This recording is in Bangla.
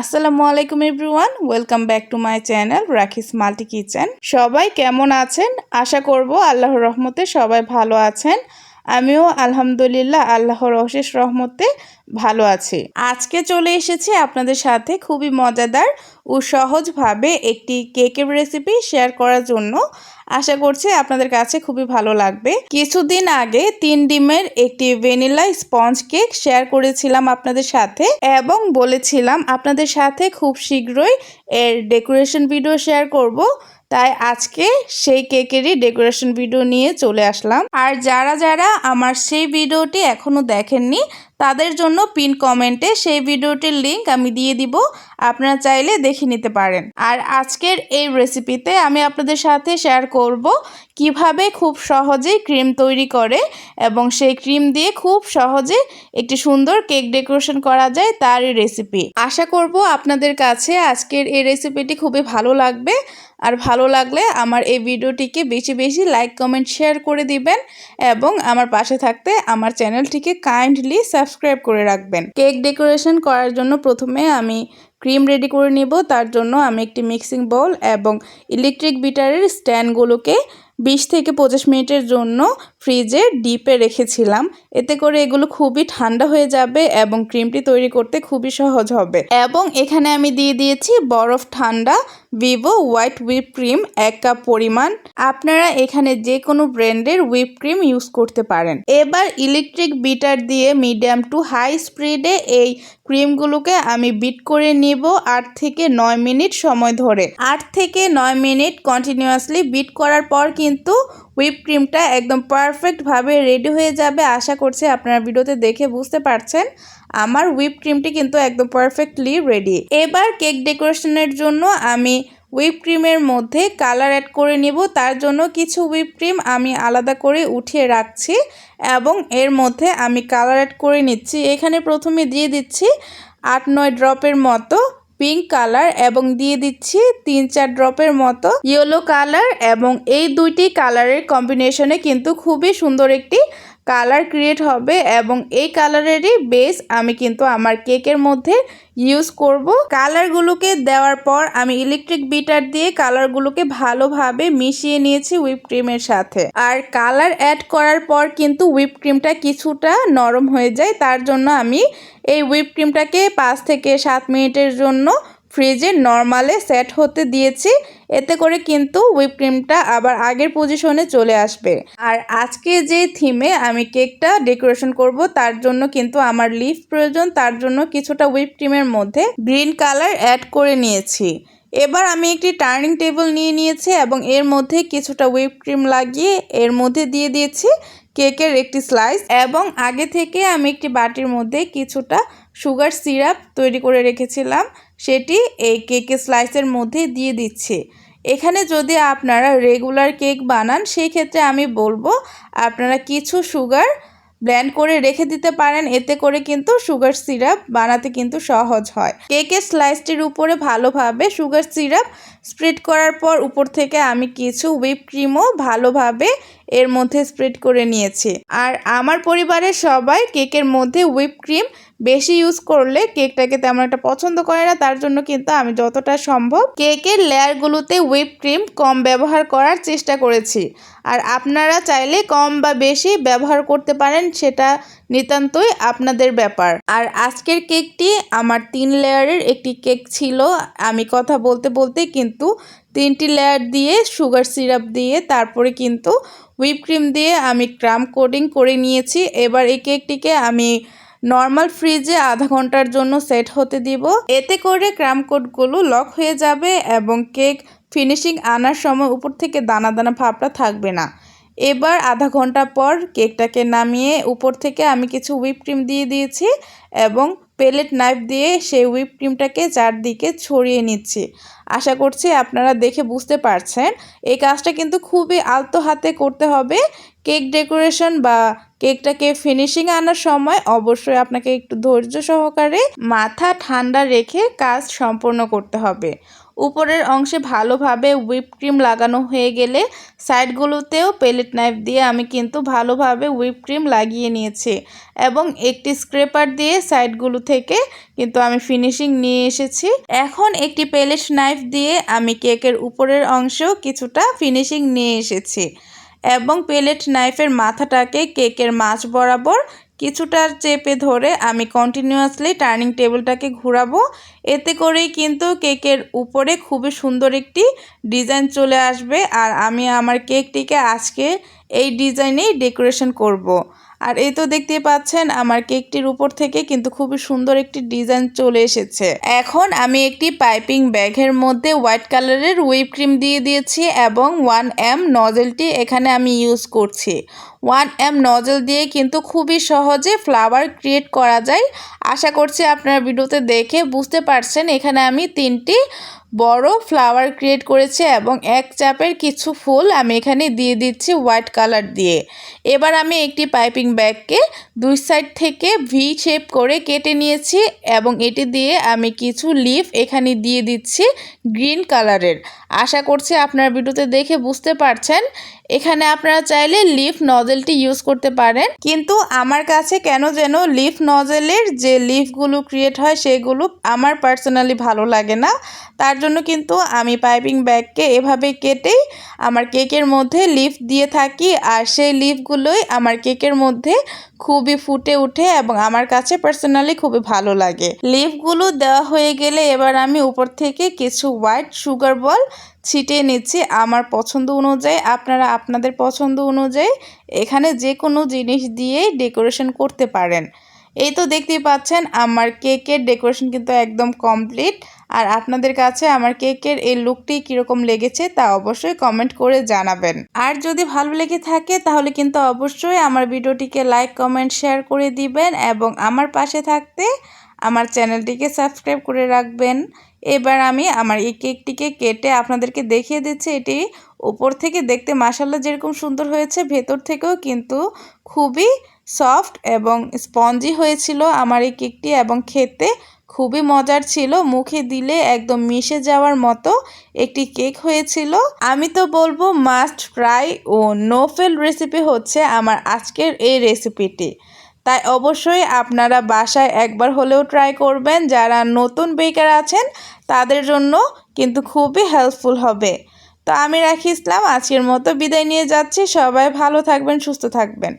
আসসালামু আলাইকুম everyone, welcome back to my channel Rakhi's multi kitchen. সবাই কেমন আছেন? আশা করব আল্লাহর রহমতে সবাই ভালো আছেন। আমিও আলহামদুলিল্লাহ আল্লাহর অশেষ রহমতে ভালো আছি। আজকে চলে এসেছি আপনাদের সাথে খুবই মজাদার ও সহজভাবে একটি কেকের রেসিপি শেয়ার করার জন্য। আশা করছি আপনাদের কাছে খুবই ভালো লাগবে। কিছুদিন আগে তিন ডিমের একটি ভ্যানিলা স্পঞ্জ কেক শেয়ার করেছিলাম আপনাদের সাথে এবং বলেছিলাম আপনাদের সাথে খুব শীঘ্রই এর ডেকোরেশন ভিডিও শেয়ার করব। তাই আজকে সেই কেকেরই ডেকোরেশন ভিডিও নিয়ে চলে আসলাম। আর যারা যারা আমার সেই ভিডিওটি এখনও দেখেননি তাদের জন্য পিন কমেন্টে সেই ভিডিওটির লিংক আমি দিয়ে দিব, আপনারা চাইলে দেখে নিতে পারেন। আর আজকের এই রেসিপিতে আমি আপনাদের সাথে শেয়ার করব কীভাবে খুব সহজেই ক্রিম তৈরি করে এবং সেই ক্রিম দিয়ে খুব সহজে একটি সুন্দর কেক ডেকোরেশন করা যায় তারই রেসিপি। আশা করব আপনাদের কাছে আজকের এই রেসিপিটি খুবই ভালো লাগবে। আর ভালো লাগলে আমার এই ভিডিওটিকে বেশি বেশি লাইক, কমেন্ট, শেয়ার করে দিবেন এবং আমার পাশে থাকতে আমার চ্যানেলটিকে কাইন্ডলি সাবস্ক্রাইব করে রাখবেন। কেক ডেকোরেশন করার জন্য প্রথমে আমি ক্রিম রেডি করে নিব। তার জন্য আমি একটি মিক্সিং বল এবং ইলেকট্রিক বিটারের স্ট্যান্ডগুলোকে বিশ থেকে পঁচিশ মিনিটের জন্য ফ্রিজে ডিপে রেখেছিলাম। এতে করে এগুলো খুবই ঠান্ডা হয়ে যাবে এবং ক্রিমটি তৈরি করতে খুবই সহজ হবে। এবং এখানে আমি দিয়ে দিয়েছি বরফ ঠান্ডা ভিভো হোয়াইট হুইপ ক্রিম এক কাপ পরিমাণ। আপনারা এখানে যে কোনো ব্র্যান্ডের হুইপ ক্রিম ইউজ করতে পারেন। এবার ইলেকট্রিক বিটার দিয়ে মিডিয়াম টু হাই স্পিডে এই ক্রিমগুলোকে আমি বিট করে নিব আট থেকে নয় মিনিট সময় ধরে। আট থেকে নয় মিনিট কন্টিনিউয়াসলি বিট করার পর কিন্তু হুইপ ক্রিমটা একদম পারফেক্টভাবে রেডি হয়ে যাবে, আশা করছি আপনারা ভিডিওতে দেখে বুঝতে পারছেন। আমার হুইপ ক্রিমটি কিন্তু একদম পারফেক্টলি রেডি এবার কেক ডেকোরেশনের জন্য আমি হুইপ ক্রিমের মধ্যে কালার অ্যাড করে নিব। তার জন্য কিছু হুইপ ক্রিম আমি আলাদা করে উঠিয়ে রাখছি এবং এর মধ্যে আমি কালার অ্যাড করে নিচ্ছি। এখানে প্রথমে দিয়ে দিচ্ছি আট নয় ড্রপের মতো পিঙ্ক কালার এবং দিয়ে দিচ্ছি তিন চার ড্রপের মতো ইয়েলো কালার এবং এই দুইটি কালারের কম্বিনেশনে কিন্তু খুবই সুন্দর একটি কালার ক্রিয়েট হবে এবং এই কালারেরই বেস আমি কিন্তু আমার কেকের মধ্যে ইউজ করব। কালারগুলোকে দেওয়ার পর আমি ইলেকট্রিক বিটার দিয়ে কালারগুলোকে ভালোভাবে মিশিয়ে নিয়েছি হুইপ ক্রিমের সাথে। আর কালার অ্যাড করার পর কিন্তু হুইপ ক্রিমটা কিছুটা নরম হয়ে যায়। তার জন্য আমি এই হুইপ ক্রিমটাকে পাঁচ থেকে সাত মিনিটের জন্য ফ্রিজে নর্মালে সেট হতে দিয়েছি। এতে করে কিন্তু হুইপ ক্রিমটা আবার আগের পজিশনে চলে আসবে। আর আজকে যে থিমে আমি কেকটা ডেকোরেশন করব, তার জন্য কিন্তু আমার লিফ প্রয়োজন। তার জন্য কিছুটা হুইপ ক্রিমের মধ্যে গ্রিন কালার অ্যাড করে নিয়েছি। এবার আমি একটি টার্নিং টেবিল নিয়ে নিয়েছি এবং এর মধ্যে কিছুটা হুইপ ক্রিম লাগিয়ে এর মধ্যে দিয়ে দিয়েছি কেকের একটি স্লাইস এবং আগে থেকে আমি একটি বাটির মধ্যে কিছুটা সুগার সিরাপ তৈরি করে রেখেছিলাম। সেটি এই কেকের স্লাইসের মধ্যে দিয়ে দিচ্ছি। এখানে যদি আপনারা রেগুলার কেক বানান সেই ক্ষেত্রে আমি বলব আপনারা কিছু সুগার ব্ল্যান্ড করে রেখে দিতে পারেন। এতে করে কিন্তু সুগার সিরাপ বানাতে কিন্তু সহজ হয়। কেকের স্লাইসটির উপরে ভালোভাবে সুগার সিরাপ স্প্রেড করার পর উপর থেকে আমি কিছু হুইপ ক্রিমও ভালোভাবে এর মধ্যে স্প্রেড করে নিয়েছি। আর আমার পরিবারের সবাই কেকের মধ্যে হুইপ ক্রিম বেশি ইউজ করলে কেকটাকে তেমন একটা পছন্দ করে না। তার জন্য কিন্তু আমি যতটা সম্ভব কেকের লেয়ারগুলোতে হুইপ ক্রিম কম ব্যবহার করার চেষ্টা করেছি। আর আপনারা চাইলে কম বা বেশি ব্যবহার করতে পারেন, সেটা নিতান্তই আপনাদের ব্যাপার। আর আজকের কেকটি আমার তিন লেয়ারের একটি কেক ছিল। আমি কথা বলতে বলতে কিন্তু তিনটি লেয়ার দিয়ে সুগার সিরাপ দিয়ে তারপরে কিন্তু হুইপ ক্রিম দিয়ে আমি ক্রাম কোডিং করে নিয়েছি। এবার এই কেকটিকে আমি নর্মাল ফ্রিজে আধা ঘণ্টার জন্য সেট হতে দিব। এতে করে ক্রাম কোডগুলো লক হয়ে যাবে এবং কেক ফিনিশিং আনার সময় উপর থেকে দানা দানা ভাবটা থাকবে না। এবার আধা ঘণ্টা পর কেকটাকে নামিয়ে উপর থেকে আমি কিছু হুইপ ক্রিম দিয়ে দিয়েছি এবং পেলেট নাইফ দিয়ে সেই হুইপ ক্রিমটাকে চারদিকে ছড়িয়ে নিচ্ছি। আশা করছি আপনারা দেখে বুঝতে পারছেন। এই কাজটা কিন্তু খুবই আলতো হাতে করতে হবে। কেক ডেকোরেশন বা কেকটাকে ফিনিশিং আনার সময় অবশ্যই আপনাকে একটু ধৈর্য সহকারে মাথা ঠান্ডা রেখে কাজ সম্পন্ন করতে হবে। উপরের অংশে ভালোভাবে হুইপ ক্রিম লাগানো হয়ে গেলে সাইডগুলোতেও পেলেট নাইফ দিয়ে আমি কিন্তু ভালোভাবে হুইপ ক্রিম লাগিয়ে নিয়েছি এবং একটি স্ক্রেপার দিয়ে সাইডগুলো থেকে কিন্তু আমি ফিনিশিং নিয়ে এসেছি। এখন একটি পেলেট নাইফ দিয়ে আমি কেকের উপরের অংশেও কিছুটা ফিনিশিং নিয়ে এসেছি এবং পেলেট নাইফের মাথাটাকে কেকের মাছ বরাবর কিছুটা চেপে ধরে আমি কন্টিনিউয়াসলি টার্নিং টেবিলটাকে ঘুরাবো এতে করেই কিন্তু কেকের উপরে খুবই সুন্দর একটি ডিজাইন চলে আসবে আর আমি আমার কেকটিকে আজকে এই ডিজাইনেই ডেকোরেশন করব। আর এই তো দেখতে পাচ্ছেন, আমার কেকটির উপর থেকে কিন্তু খুবই সুন্দর একটি ডিজাইন চলে এসেছে। এখন আমি একটি পাইপিং ব্যাগের মধ্যে হোয়াইট কালারের হুইপ ক্রিম দিয়ে দিয়েছি এবং ওয়ান এম নজেলটি এখানে আমি ইউজ করছি। ওয়ান এম নজেল দিয়ে কিন্তু খুবই সহজে ফ্লাওয়ার ক্রিয়েট করা যায়। আশা করছি আপনারা ভিডিওতে দেখে বুঝতে পারছেন, এখানে আমি তিনটি বড় ফ্লাওয়ার ক্রিয়েট করেছি এবং এক চাপের কিছু ফুল আমি এখানে দিয়ে দিচ্ছি হোয়াইট কালার দিয়ে। এবার আমি একটি পাইপিং ব্যাগকে দুই সাইড থেকে ভি শেপ করে কেটে নিয়েছি এবং এটি দিয়ে আমি কিছু লিফ এখানে দিয়ে দিচ্ছি গ্রিন কালারের আশা করছি আপনার ভিডিওতে দেখে বুঝতে পারছেন। এখানে আপনারা চাইলে লিফ নজেলটি ইউজ করতে পারেন। কিন্তু আমার কাছে কেন যেন লিফ নজেলের যে লিফগুলো ক্রিয়েট হয় সেগুলো আমার পার্সোনালি ভালো লাগে না। তার জন্য কিন্তু আমি পাইপিং ব্যাগকে এভাবে কেটেই আমার কেকের মধ্যে লিফ দিয়ে থাকি আর সেই লিফগুলোই আমার কেকের মধ্যে খুবই ফুটে উঠে এবং আমার কাছে পার্সোনালি খুবই ভালো লাগে। লিফগুলো দেওয়া হয়ে গেলে এবার আমি উপর থেকে কিছু হোয়াইট সুগার বল ছিটিয়ে নিচ্ছি আমার পছন্দ অনুযায়ী। আপনারা আপনাদের পছন্দ অনুযায়ী এখানে যে কোনো জিনিস দিয়েই ডেকোরেশন করতে পারেন। এই তো দেখতেই পাচ্ছেন, আমার কেকের ডেকোরেশন কিন্তু একদম কমপ্লিট। আর আপনাদের কাছে আমার কেকের এই লুকটি কীরকম লেগেছে তা অবশ্যই কমেন্ট করে জানাবেন। আর যদি ভালো লেগে থাকে তাহলে কিন্তু অবশ্যই আমার ভিডিওটিকে লাইক, কমেন্ট, শেয়ার করে দিবেন এবং আমার পাশে থাকতে আমার চ্যানেলটিকে সাবস্ক্রাইব করে রাখবেন। এবার আমি আমার এই কেকটিকে কেটে আপনাদেরকে দেখিয়ে দিচ্ছি, এটি উপর থেকে দেখতে মাসাল্লা যেরকম সুন্দর হয়েছে, ভেতর থেকেও কিন্তু খুবই সফট এবং স্পঞ্জি হয়েছিল আমার এই কেকটি এবং খেতে খুবই মজার ছিল। মুখে দিলে একদম মিশে যাওয়ার মতো একটি কেক হয়েছিল। আমি তো বলব মাস্ট ট্রাই ও নো ফেল রেসিপি হচ্ছে আমার আজকের এই রেসিপিটি। তাই অবশ্যই আপনারা বাসায় একবার হলেও ট্রাই করবেন। যারা নতুন বেকার আছেন, তাদের জন্য কিন্তু খুবই হেল্পফুল হবে। তো আমি রাখি ইসলাম, আজকের মতো বিদায় নিয়ে যাচ্ছি। সবাই ভালো থাকবেন, সুস্থ থাকবেন।